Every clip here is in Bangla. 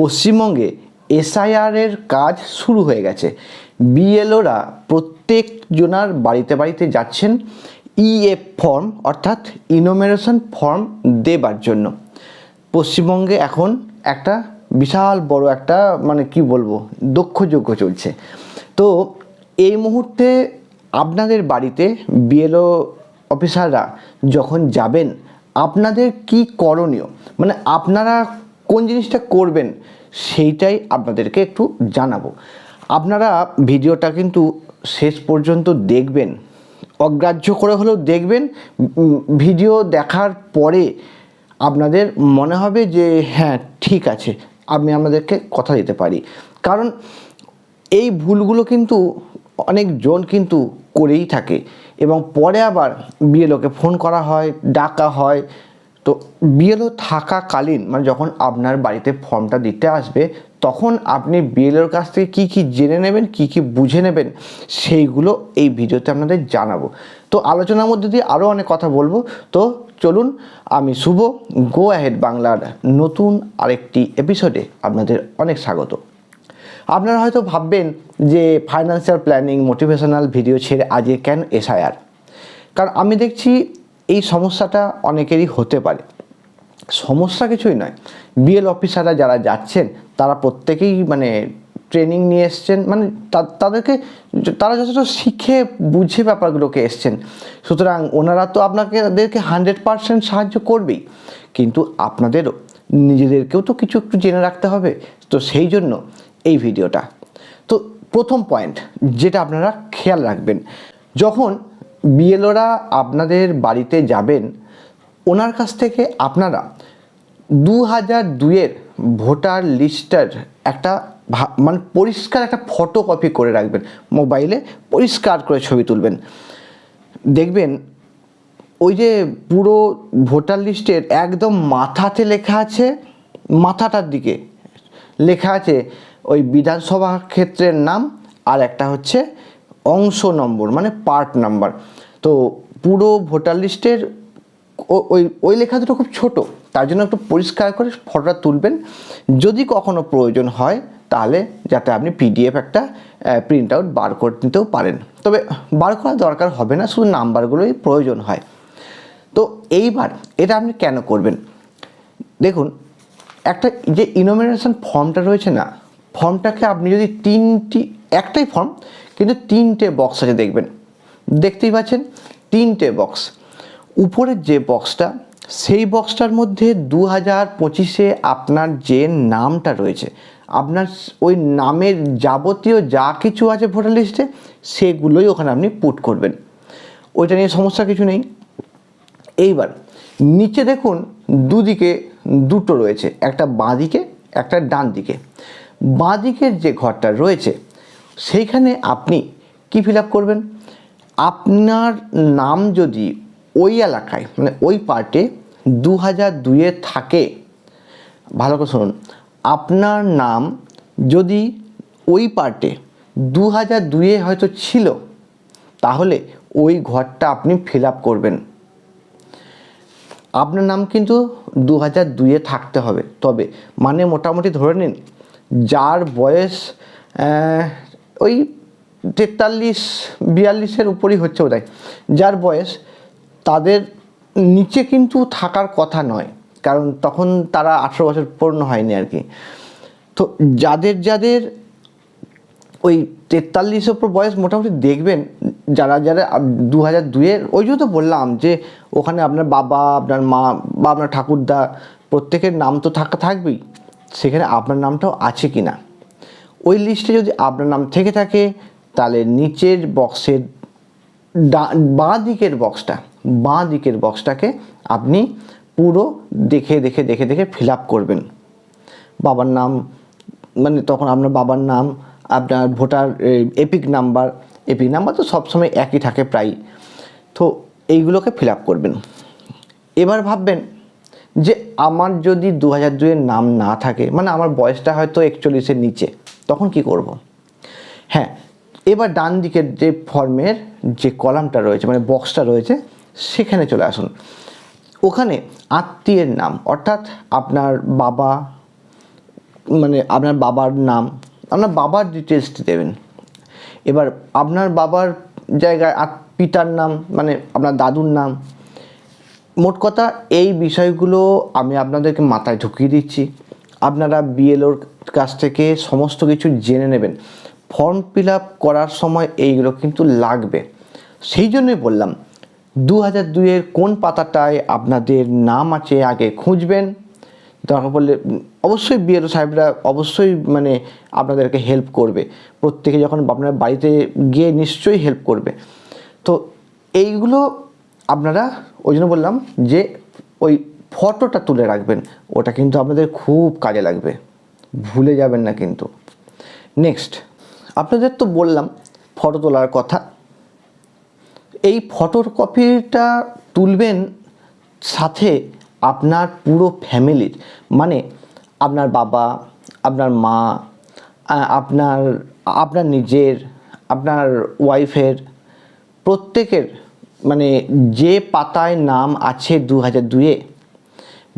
পশ্চিমবঙ্গে এসআইআরের কাজ শুরু হয়ে গেছে। বিএলওরা প্রত্যেক জনার বাড়িতে বাড়িতে যাচ্ছেন ইএফ ফর্ম অর্থাৎ ইনোমিনেশন ফর্ম দেবার জন্য। পশ্চিমবঙ্গে এখন একটা বিশাল বড় একটা মানে কি বলব, দক্ষযজ্ঞ চলছে। তো এই মুহূর্তে আপনাদের বাড়িতে বিএলও অফিসাররা যখন যাবেন, আপনাদের কি করণীয়? মানে আপনারা কোন জিনিসটা করবেন সেইটাই আপনাদেরকে একটু জানাব। আপনারা ভিডিওটা কিন্তু শেষ পর্যন্ত দেখবেন, অগ্রাহ্য করে হলেও দেখবেন ভিডিও দেখার পরে আপনাদের মনে হবে যে হ্যাঁ ঠিক আছে, আমি আমাদেরকে কথা দিতে পারি। কারণ এই ভুলগুলো কিন্তু অনেকজন কিন্তু করেই থাকে। এবং পরে আবার বিয়ে বিএলওকে ফোন করা হয়, ডাকা হয় তো বিএলও থাকাকালীন মানে যখন আপনার বাড়িতে ফর্মটা দিতে আসবে, তখন আপনি বিএলওর কাছ থেকে কী কী জেনে নেবেন, কী কী বুঝে নেবেন, সেইগুলো এই ভিডিওতে আপনাদের জানাব। তো আলোচনার মধ্যে দিয়ে আরও অনেক কথা বলব। তো চলুন, আমি শুভ গো অ্যাহেড বাংলার নতুন আরেকটি এপিসোডে আপনাদের অনেক স্বাগত। আপনারা হয়তো ভাববেন যে ফাইন্যান্সিয়াল প্ল্যানিং মোটিভেশনাল ভিডিও ছেড়ে আজকে কেন এসআইআর কারণ আমি দেখছি এই সমস্যাটা অনেকেরই হতে পারে। সমস্যা কিছুই নয়। বিএল অফিসাররা যারা যাচ্ছেন, তারা প্রত্যেকেই মানে ট্রেনিং নিয়ে এসছেন মানে তাদেরকে তারা যথেষ্ট শিখে বুঝে ব্যাপারগুলোকে এসছেন। সুতরাং ওনারা তো আপনাকে তাদেরকে হান্ড্রেড পারসেন্ট সাহায্য করবেই। কিন্তু আপনাদেরও নিজেদেরকেও তো কিছু একটু জেনে রাখতে হবে। তো সেই জন্য এই ভিডিওটা। তো প্রথম পয়েন্ট যেটা আপনারা খেয়াল রাখবেন, যখন বিএলওরা আপনাদের বাড়িতে যাবেন, ওনার কাছ থেকে আপনারা দু হাজার দুইয়ের ভোটার লিস্টার একটা মানে পরিষ্কার একটা ফটো কপি করে রাখবেন, মোবাইলে পরিষ্কার করে ছবি তুলবেন। দেখবেন, ওই যে পুরো ভোটার লিস্টের একদম মাথাতে লেখা আছে, মাথাটার দিকে লেখা আছে ওই বিধানসভা ক্ষেত্রের নাম আর একটা হচ্ছে অংশ নম্বর মানে পার্ট নাম্বার। তো পুরো ভোটার লিস্টের ওই ওই লেখা দুটো খুব ছোট। তার জন্য একটু পরিষ্কার করে ফটোটা তুলবেন। যদি কখনো প্রয়োজন হয়, তাহলে যাতে আপনি পিডিএফ একটা প্রিন্ট আউট বার করে নিতেও পারেন। তবে বার করার দরকার হবে না, শুধু নাম্বারগুলোই প্রয়োজন হয়। তো এইবার এটা আপনি কেন করবেন? দেখুন, একটা যে ইনোমিনেশন ফর্মটা রয়েছে না ফর্মটাকে আপনি যদি তিনটি, একটাই ফর্ম কিন্তু তিনটে বক্স আছে দেখবেন। দেখতেই পাচ্ছেন, তিনটে বক্স উপরের যে বক্সটা সেই বক্সটার মধ্যে দু হাজার পঁচিশে আপনার যে নামটা রয়েছে, আপনার ওই নামের যাবতীয় যা কিছু আছে ভোটার লিস্টে, সেগুলোই ওখানে আপনি পুট করবেন। ওইটা নিয়ে সমস্যা কিছু নেই। এইবার, নিচে দেখুন, দুদিকে দুটো রয়েছে, একটা বাঁ দিকে, একটা ডান দিকে। বাঁ দিকের যে ঘরটা রয়েছে, সেইখানে আপনি কি ফিল করবেন? আপনার নাম যদি ওই এলাকায় মানে ওই পার্টে দু হাজার দুইয়ে থাকে, ভালো করে শুনুন, আপনার নাম যদি ওই পার্টে দু হাজার দুইয়ে হয়তো ছিল, তাহলে ওই ঘরটা আপনি ফিল আপ করবেন। আপনার নাম কিন্তু দু হাজার দুইয়ে থাকতে হবে। তবে মানে মোটামুটি ধরে নিন, যার বয়স ওই তেতাল্লিশ, বিয়াল্লিশের উপরই হচ্ছে বোধহয়। যার বয়স তাদের নিচে কিন্তু থাকার কথা নয়, কারণ তখন তারা আঠেরো বছর পূর্ণ হয়নি আর কি। তো যাদের যাদের ওই তেতাল্লিশের ওপর বয়স মোটামুটি দেখবেন, যারা যারা দু হাজার দুইয়ের, ওই জন্য তো বললাম যে ওখানে আপনার বাবা, আপনার মা বা আপনার ঠাকুরদা, প্রত্যেকের নাম তো থাকা, থাকবেই। সেখানে আপনার নামটাও আছে কি না ওই লিস্টে যদি আপনার নাম থেকে থাকে তাহলে নিচের বক্সের বাঁ দিকের বক্সটা, বাঁ দিকের বক্সটাকে আপনি পুরো দেখে দেখে দেখে দেখে ফিল আপ করবেন। বাবার নাম মানে তখন আপনার বাবার নাম, আপনার voter EPIC number EPIC number তো সবসময় একই থাকে প্রায় তো এইগুলোকে ফিল আপ করবেন। এবার ভাববেন যে আমার যদি দু হাজার দুইয়ের নাম না থাকে মানে আমার বয়সটা হয়তো একচল্লিশের নিচে, তখন কি করব। হ্যাঁ এবার ডান দিকের যে ফর্মের যে কলামটা রয়েছে মানে বক্সটা রয়েছে, সেখানে চলে আসুন। ওখানে আত্মীয়ের নাম, অর্থাৎ আপনার বাবা মানে আপনার বাবার নাম, আপনার বাবার ডিটেলসটি দেবেন। এবার আপনার বাবার জায়গায় পিতার নাম মানে আপনার দাদুর নাম, মোট কথা এই বিষয়গুলো আমি আপনাদেরকে মাথায় ঢুকিয়ে দিচ্ছি। আপনারা বিএলওর কাছ থেকে সমস্ত কিছু জেনে নেবেন। ফর্ম ফিল আপ করার সময় এইগুলো কিন্তু লাগবে। সেই জন্যই বললাম দু হাজার দুইয়ের কোন পাতাটায় আপনাদের নাম আছে আগে খুঁজবেন? পড়লে উম, অবশ্যই বিএলও সাহেবরা অবশ্যই মানে আপনাদেরকে হেল্প করবে। প্রত্যেকে যখন আপনার বাড়িতে গিয়ে নিশ্চয়ই হেল্প করবে। তো এইগুলো আপনারা ওই জন্য বললাম যে ওই ফটোটা তুলে রাখবেন ওটা কিন্তু আপনাদের খুব কাজে লাগবে। ভুলে যাবেন না কিন্তু। নেক্সট আপনাদের তো বললাম ফটো তোলার কথা। এই ফটোর কপিটা তুলবেন সাথে আপনার পুরো ফ্যামিলির মানে আপনার বাবা, আপনার মা আপনার আপনার নিজের, আপনার ওয়াইফের, প্রত্যেকের মানে যে পাতায় নাম আছে দু হাজার দুয়ে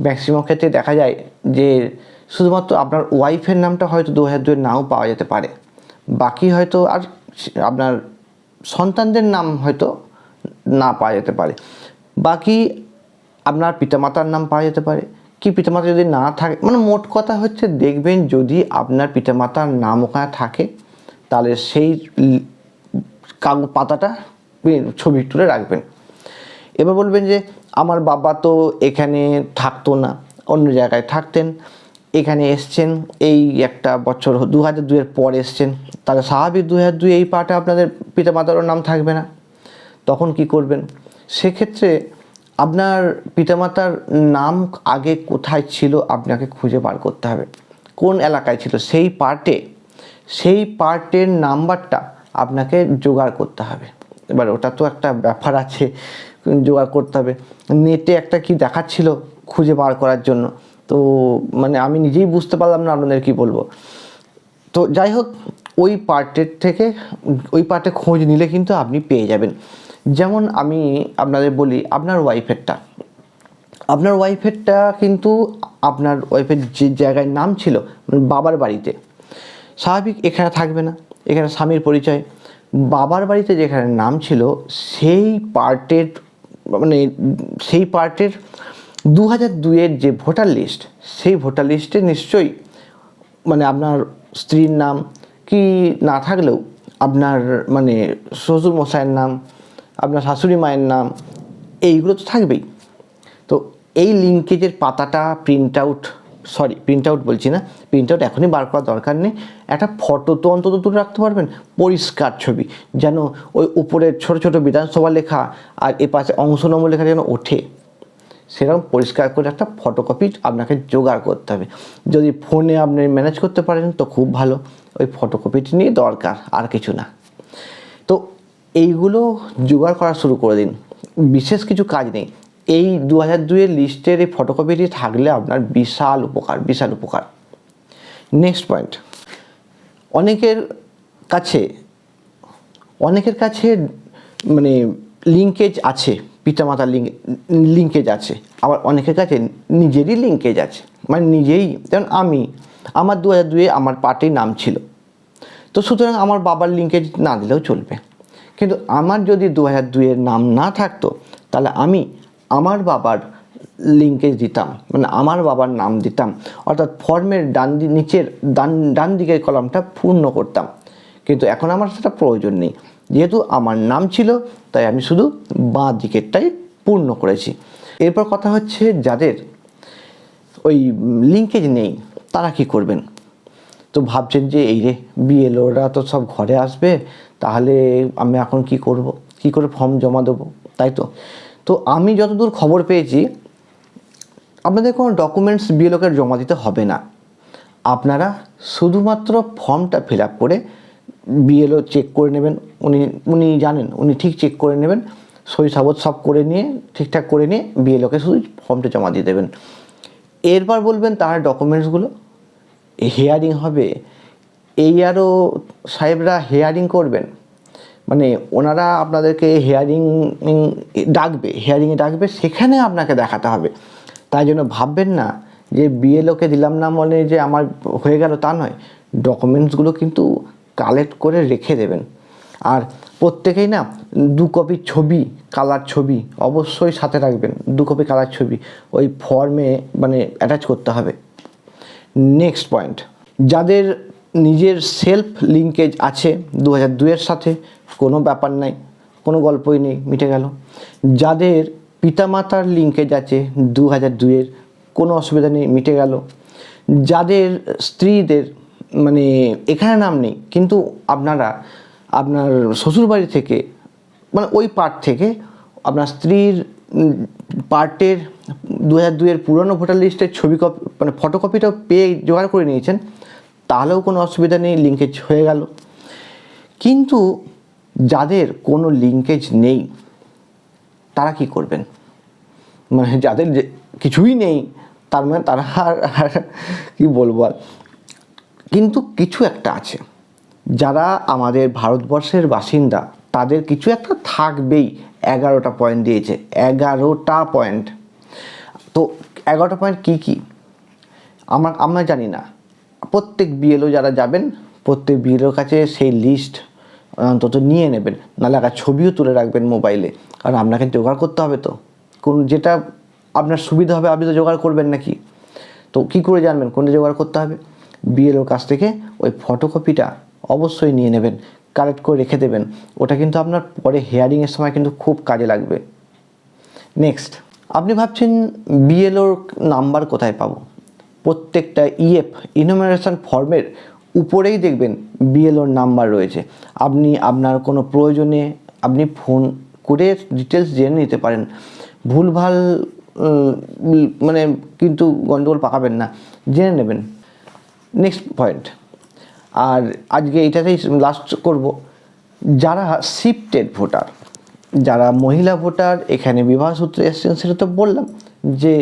ম্যাক্সিমাম ক্ষেত্রে দেখা যায় যে শুধুমাত্র আপনার ওয়াইফের নামটা হয়তো দু হাজার দুয়ের নাও পাওয়া যেতে পারে। বাকি হয়তো আর আপনার সন্তানদের নাম হয়তো না পাওয়া যেতে পারে। বাকি আপনার পিতামাতার নাম পাওয়া যেতে পারে। কি পিতামাতা যদি না থাকে মানে মোট কথা হচ্ছে দেখবেন যদি আপনার পিতামাতার নাম ওখানে থাকে, তাহলে সেই কাগজ পাতাটা ছবি তুলে রাখবেন। এবার বলবেন যে, আমার বাবা তো এখানে থাকতো না, অন্য জায়গায় থাকতেন। এখানে এসছেন, এই একটা বছর দু হাজার দুইয়ের পর এসছেন। তাহলে স্বাভাবিক দু হাজার দুই এই পার্টে আপনাদের পিতামাতারও নাম থাকবে না। তখন কি করবেন? সেক্ষেত্রে আপনার পিতামাতার নাম আগে কোথায় ছিল আপনাকে খুঁজে বার করতে হবে। কোন এলাকায় ছিল? সেই পার্টে, সেই পার্টের নাম্বারটা আপনাকে জোগাড় করতে হবে। এবার ওটা তো একটা ব্যাপার আছে, জোগাড় করতে হবে। নেটে একটা কি দেখাচ্ছিল খুঁজে বার করার জন্য? তো মানে আমি নিজেই বুঝতে পারলাম না আপনাদের কি বলব। তো যাই হোক, ওই পার্টের থেকে, ওই পার্টে খোঁজ নিলে কিন্তু আপনি পেয়ে যাবেন। যেমন আমি আপনাদের বলি, আপনার ওয়াইফেরটা আপনার ওয়াইফেরটা কিন্তু আপনার ওয়াইফের যে জায়গায় নাম ছিল মানে বাবার বাড়িতে। স্বাভাবিক এখানে থাকবে না, এখানে স্বামীর পরিচয়। বাবার বাড়িতে যেখানে নাম ছিল, সেই পার্টের মানে সেই পার্টের দু হাজার দুইয়ের যে ভোটার লিস্ট, সেই ভোটার লিস্টে নিশ্চয়ই মানে আপনার স্ত্রীর নাম কি না থাকলেও আপনার মানে শ্বশুর মশাইয়ের নাম, আপনার শাশুড়ি মায়ের নাম, এইগুলো তো থাকবেই। তো এই লিঙ্কেজের পাতাটা print out sorry print out বলছি না প্রিন্ট আউট এখনই বার করার দরকার নেই। একটা ফটো তো অন্তত তুলে রাখতে পারবেন, পরিষ্কার ছবি, যেন ওই উপরে ছোট ছোট বিধানসভা লেখা আর এ পাশে অংশ নম্বর লেখা যেন ওঠে। সেরকম পরিষ্কার করে একটা ফটোকপি আপনাকে জোগাড় করতে হবে। যদি ফোনে আপনি ম্যানেজ করতে পারেন তো খুব ভালো, ওই ফটোকপিটি নিয়ে দরকার, আর কিছু না। তো এইগুলো জোগাড় করা শুরু করে দিন। বিশেষ কিছু কাজ নেই। এই দু হাজার দুইয়ের লিস্টের এই ফটোকপিটি থাকলে আপনার বিশাল উপকার বিশাল উপকার। নেক্সট পয়েন্ট অনেকের কাছে অনেকের কাছে মানে লিঙ্কেজ আছে। পিতামাতার লিঙ্ক লিঙ্কেজ আছে। আবার অনেকের কাছে নিজেরই লিঙ্কেজ আছে। মানে নিজেই, যেমন আমি, আমার দু হাজার দুয়ে আমার পার্টির নাম ছিল। তো সুতরাং আমার বাবার লিঙ্কেজ না দিলেও চলবে। কিন্তু আমার যদি দু হাজার দুয়ের নাম না থাকতো, তাহলে আমি আমার বাবার লিঙ্কেজ দিতাম। মানে আমার বাবার নাম দিতাম। অর্থাৎ ফর্মের ডান নিচের ডান ডান দিকের কলামটা পূর্ণ করতাম। কিন্তু এখন আমার সেটা প্রয়োজন নেই। যেহেতু আমার নাম ছিল, তাই আমি শুধু বাঁ দিকেরটাই পূর্ণ করেছি। এরপর কথা হচ্ছে যাদের ওই লিঙ্কেজ নেই, তারা কি করবেন? তো ভাবছেন যে, এই রে বিএলওরা তো সব ঘরে আসবে, তাহলে আমি এখন কি করব? কি করে ফর্ম জমা দেবো? তাই তো। তো আমি যতদূর খবর পেয়েছি, আপনাদের কোনো ডকুমেন্টস বিএলওকে জমা দিতে হবে না। আপনারা শুধুমাত্র ফর্মটা ফিল আপ করে বিএলও চেক করে নেবেন। উনি উনি জানেন, উনি ঠিক চেক করে নেবেন। সই সাবত সব করে নিয়ে, ঠিকঠাক করে নিয়ে বিএলওকে শুধু ফর্মটা জমা দিয়ে দেবেন। এরপর বলবেন তার ডকুমেন্টসগুলো হেয়ারিং হবে। এই আরও সাহেবরা হেয়ারিং করবেন। মানে ওনারা আপনাদেরকে হেয়ারিং ডাকবে হেয়ারিংয়ে ডাকবে, সেখানে আপনাকে দেখাতে হবে। তাই জন্য ভাববেন না যে বিএলওকে দিলাম না মানে যে আমার হয়ে গেল তা নয়। ডকুমেন্টসগুলো কিন্তু কালেক্ট করে রেখে দেবেন। আর প্রত্যেকেই না দু কপি ছবি কালার ছবি অবশ্যই সাথে রাখবেন। দু কপি কালার ছবি, ওই ফর্মে মানে অ্যাটাচ করতে হবে। নেক্সট পয়েন্ট যাদের নিজের সেলফ লিঙ্কেজ আছে দু হাজার দুয়ের সাথে, কোনো ব্যাপার নাই, কোনো গল্পই নেই, মিটে গেল। যাদের পিতামাতার লিঙ্কেজ আছে দু হাজার দুয়ের কোনো অসুবিধা নেই, মিটে গেল। যাদের স্ত্রীদের মানে এখানে নাম নেই, কিন্তু আপনারা, আপনার শ্বশুরবাড়ি থেকে মানে ওই পার্ট থেকে আপনার স্ত্রীর পার্টের দু হাজার দুইয়ের পুরনো ভোটার লিস্টের ছবি কপি মানে ফটোকপিটাও পেয়ে জোগাড় করে নিয়েছেন, তাহলেও কোনো অসুবিধা নেই লিঙ্কেজ হয়ে গেল। কিন্তু যাদের কোনো লিঙ্কেজ নেই, তারা কি করবেন? মানে যাদের কিছুই নেই, তার মানে তারা আর কী বলব আর? কিন্তু কিছু একটা আছে। যারা আমাদের ভারতবর্ষের বাসিন্দা, তাদের কিছু একটা থাকবেই। এগারোটা পয়েন্ট দিয়েছে, এগারোটা পয়েন্ট তো এগারোটা পয়েন্ট কী কী? আমার, আমরা জানি না। প্রত্যেক বিএলও যারা যাবেন, প্রত্যেক বিএলওর কাছে সেই লিস্ট অন্তত নিয়ে নেবেন। নাহলে একটা ছবিও তুলে রাখবেন মোবাইলে কারণ আপনাকে জোগাড় করতে হবে তো। কোন, যেটা আপনার সুবিধা হবে, আপনি তো জোগাড় করবেন নাকি? তো কী করে জানবেন? কোনটা জোগাড় করতে হবে? বিএলওর কাছ থেকে ওই ফটোকপিটা অবশ্যই নিয়ে নেবেন কালেক্ট করে রেখে দেবেন। ওটা কিন্তু আপনার পরে হেয়ারিংয়ের সময় কিন্তু খুব কাজে লাগবে। নেক্সট আপনি ভাবছেন বিএলওর নাম্বার কোথায় পাবো? প্রত্যেকটা ইএফ ইনোমিনেশন ফর্মের উপরেই দেখবেন বিএলওর নাম্বার রয়েছে। আপনি আপনার কোনো প্রয়োজনে আপনি ফোন করে ডিটেলস জেনে নিতে পারেন। ভুলভাল মানে কিন্তু গণ্ডগোল পাকাবেন না। জেনে নেবেন। নেক্সট পয়েন্ট আর আজকে এটাতেই লাস্ট করব। যারা শিফটেড ভোটার যারা মহিলা ভোটার এখানে বিবাহ সূত্রে এসছেন, সেটা তো বললাম যে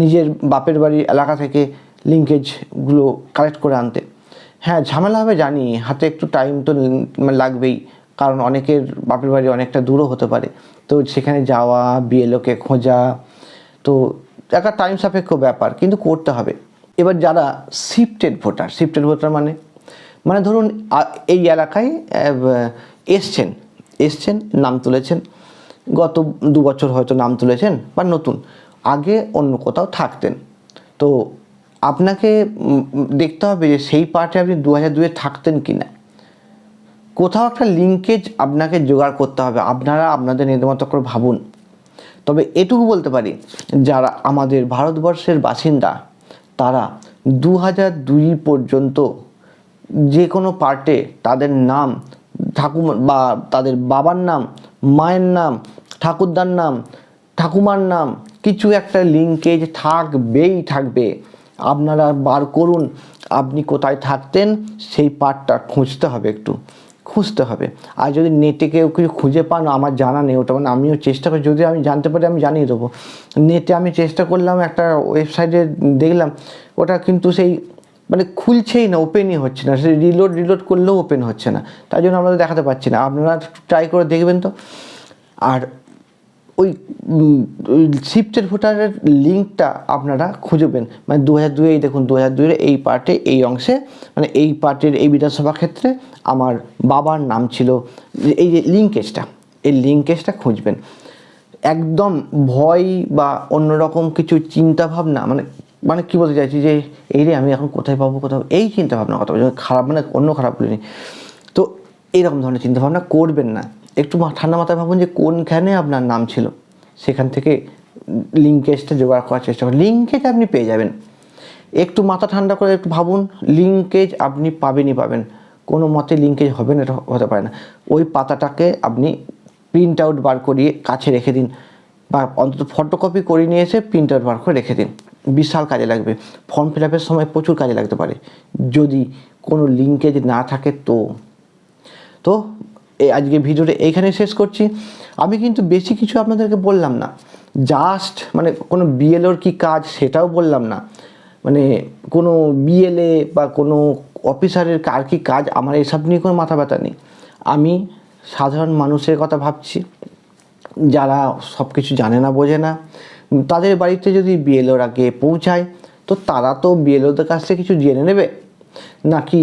নিজের বাপের বাড়ির এলাকা থেকে লিঙ্কেজগুলো কালেক্ট করে আনতে। হ্যাঁ ঝামেলা হবে জানি, হাতে একটু টাইম তো মানে লাগবেই, কারণ অনেকের বাপের বাড়ি অনেকটা দূরও হতে পারে। তো সেখানে যাওয়া বিএলওকে খোঁজা, তো একটা টাইম সাপেক্ষ ব্যাপার, কিন্তু করতে হবে। এবার যারা শিফটেড ভোটার শিফটেড ভোটার মানে? মানে ধরুন এই এলাকায় এসছেন এসছেন, নাম তুলেছেন। গত দু বছর হয়তো নাম তুলেছেন বা নতুন। আগে অন্য কোথাও থাকতেন। তো আপনাকে দেখতে হবে যে সেই পার্টে আপনি দু হাজার দুয়ে থাকতেন কি না কোথাও একটা লিঙ্কেজ আপনাকে জোগাড় করতে হবে। আপনারা আপনাদের নিজের করে ভাবুন। তবে এটুকু বলতে পারি, যারা আমাদের ভারতবর্ষের বাসিন্দা তারা দু হাজার দুই পর্যন্ত যে কোনো পার্টে তাদের নাম, ঠাকুমা বা তাদের বাবার নাম, মায়ের নাম, ঠাকুরদার নাম, ঠাকুমার নাম, কিছু একটা লিঙ্কেজ থাকবেই থাকবে। আপনারা বার করুন, আপনি কোথায় থাকতেন, সেই পার্টটা খুঁজতে হবে একটু। খুঁজতে হবে। আর যদি নেটে কেউ কিছু খুঁজে পান, আমার জানা নেই ওটা মানে আমিও চেষ্টা করি, যদি আমি জানতে পারি, আমি জানিয়ে দেবো। নেটে আমি চেষ্টা করলাম, একটা ওয়েবসাইটে দেখলাম, ওটা কিন্তু সেই মানে খুলছেই না ওপেনই হচ্ছে না। সে রিলোড রিলোড করলেও ওপেন হচ্ছে না। তাই জন্য আমরা দেখাতে পাচ্ছি না। আপনারা ট্রাই করে দেখবেন তো। আর ওই শিফটের ভোটারের লিঙ্কটা আপনারা খুঁজবেন মানে দু হাজার দুই দেখুন দু হাজার দুইয়ের এই পার্টে, এই অংশে মানে এই পার্টের এই বিধানসভা ক্ষেত্রে আমার বাবার নাম ছিল। এই যে লিঙ্কেজটা এই লিঙ্কেজটা খুঁজবেন। একদম ভয় বা অন্যরকম কিছু চিন্তা ভাবনা মানে মানে কী বলতে চাইছি যে, এই রে, আমি এখন কোথায় পাবো কোথাও এই চিন্তা ভাবনা কথা বলছি। খারাপ মানে অন্য খারাপ বলিনি। তো এইরকম ধরনের চিন্তাভাবনা করবেন না। একটু ঠান্ডা মাথায় ভাবুন যে কোনখানে আপনার নাম ছিল। সেখান থেকে লিঙ্কেজটা জোগাড় করার চেষ্টা করুন। লিঙ্কেজ আপনি পেয়ে যাবেন। একটু মাথা ঠান্ডা করে একটু ভাবুন লিঙ্কেজ আপনি পাবেনই পাবেন। কোনো মতে লিঙ্কেজ হবে না, এটা হতে পারে না। ওই পাতাটাকে আপনি প্রিন্ট আউট বার করিয়ে কাছে রেখে দিন বা অন্তত ফটোকপি করে নিয়ে এসে প্রিন্ট আউট বার করে রেখে দিন। বিশাল কাজে লাগবে। ফর্ম ফিল আপের সময় প্রচুর কাজে লাগতে পারে। যদি কোনো লিঙ্কেজ না থাকে তো। তো আজকে ভিডিওটা এইখানে শেষ করছি। আমি কিন্তু বেশি কিছু আপনাদেরকে বললাম না। জাস্ট মানে কোনো বিএলওর কি কাজ সেটাও বললাম না। মানে কোনো বিএলএ বা কোনো অফিসারের কার কি কাজ আমার এসব নিয়ে কোনো মাথা ব্যথা নেই। আমি সাধারণ মানুষের কথা ভাবছি। যারা সব কিছু জানে না, বোঝে না, তাদের বাড়িতে যদি বিএলওর আগে পৌঁছায়, তো তারা তো বিএলওদের কাছ থেকে কিছু জেনে নেবে। নাকি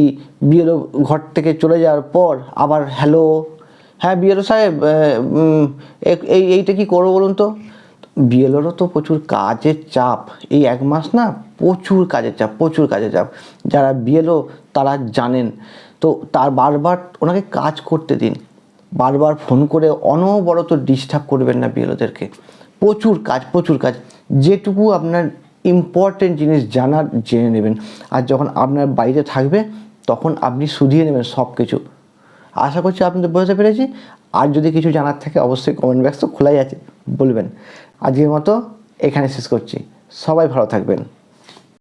বিএলও ঘর থেকে চলে যাওয়ার পর আবার হ্যালো হ্যাঁ বিএলও সাহেব এই, এইটা কি করব বলুন তো? বিএলওরও তো প্রচুর কাজের চাপ। এই এক মাস না প্রচুর কাজের চাপ, প্রচুর কাজের চাপ। যারা বিএলও তারা জানেন। তো তার বারবার ওনাকে কাজ করতে দিন। বারবার ফোন করে অনবরত ডিস্টার্ব করবেন না বিএলওদেরকে। প্রচুর কাজ প্রচুর কাজ। যেটুকু আপনার ইম্পর্টেন্ট জিনিস জানার জেনে নেবেন। আর যখন আপনার বাড়িতে থাকবে, তখন আপনি শুধিয়ে নেবেন সব কিছু আশা করছি আপনাদের বোঝাতে পেরেছি। আর যদি কিছু জানার থাকে, অবশ্যই কমেন্ট বক্স তো খোলাই আছে, বলবেন। আজকের মতো এখানে শেষ করছি। সবাই ভালো থাকবেন।